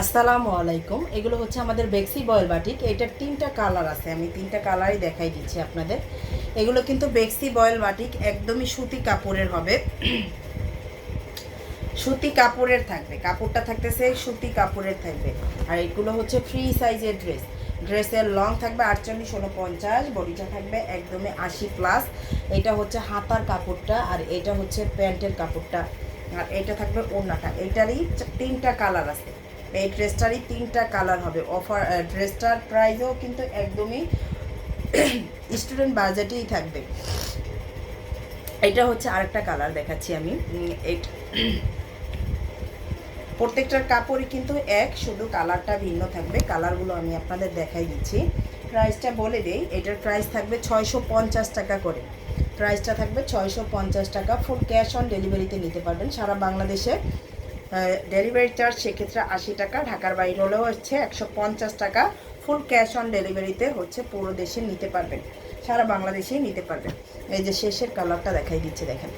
আসসালামু আলাইকুম। এগুলো হচ্ছে আমাদের বেক্সি বয়েল বাটিক। এটার তিনটা কালার আছে। আমি তিনটা কালারই দেখাই দিচ্ছি আপনাদের। এগুলো কিন্তু বেক্সি বয়েল বাটিক। একদমই সুতি কাপড়ের হবে। সুতি কাপড়ের থাকবে। কাপড়টা থাকতেছে সুতি কাপড়ের থাকবে। আর এগুলো হচ্ছে ফ্রি সাইজের ড্রেস। ড্রেসের লং থাকবে আটচল্লিশ উনপঞ্চাশ বডিটা থাকবে একদমই আশি প্লাস। এটা হচ্ছে হাতার কাপড়টা আর এটা হচ্ছে প্যান্টের কাপড়টা। আর এটা থাকবে ওড়নাটা। এটারই তিনটা কালার আছে। এই ড্রেসটারই তিনটা কালার হবে। অফার ড্রেসটার প্রাইসও কিন্তু একদমই স্টুডেন্ট বাজেটেই থাকবে। এটা হচ্ছে আরেকটা কালার দেখাচ্ছি আমি। প্রত্যেকটার কাপড়ই কিন্তু এক, শুধু কালারটা ভিন্ন থাকবে। কালারগুলো আমি আপনাদের দেখাই দিচ্ছি। প্রাইসটা বলে দেই, এটার প্রাইস থাকবে ছয়শো পঞ্চাশ টাকা করে। প্রাইসটা থাকবে ছয়শো পঞ্চাশ টাকা। ফুল ক্যাশ অন ডেলিভারিতে নিতে পারবেন। সারা বাংলাদেশে ডেলিভারি চার্জ সেক্ষেত্রে আশি টাকা, ঢাকার বাইরে হলেও হচ্ছে একশো পঞ্চাশ টাকা। ফুল ক্যাশ অন ডেলিভারিতে হচ্ছে পুরো দেশে নিতে পারবেন, সারা বাংলাদেশেই নিতে পারবেন। এই যে শেষের কালারটা দেখাই দিচ্ছে, দেখেন।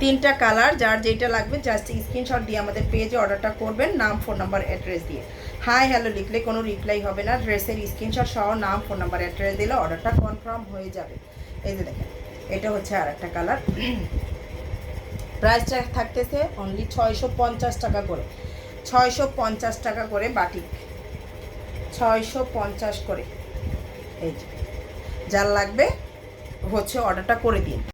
তিনটা কালার যার যেটা লাগবে জাস্ট স্ক্রিনশট দিয়ে আমাদের পেজে অর্ডারটা করবেন, নাম ফোন নাম্বার অ্যাড্রেস দিয়ে। হাই হ্যালো লিখলে কোনো রিপ্লাই হবে না ড্রেসের স্ক্রিনশট সহ নাম ফোন নাম্বার অ্যাড্রেস দিলে অর্ডারটা কনফার্ম হয়ে যাবে। এই যে দেখেন, এটা হচ্ছে আর একটা কালার প্রাইসটা থাকতেছে অনলি ছয়শো পঞ্চাশ টাকা করে। ছয়শো পঞ্চাশ টাকা করে বাটিক ছয়শো পঞ্চাশ করে। এই যার লাগবে হচ্ছে অর্ডারটা করে দিন।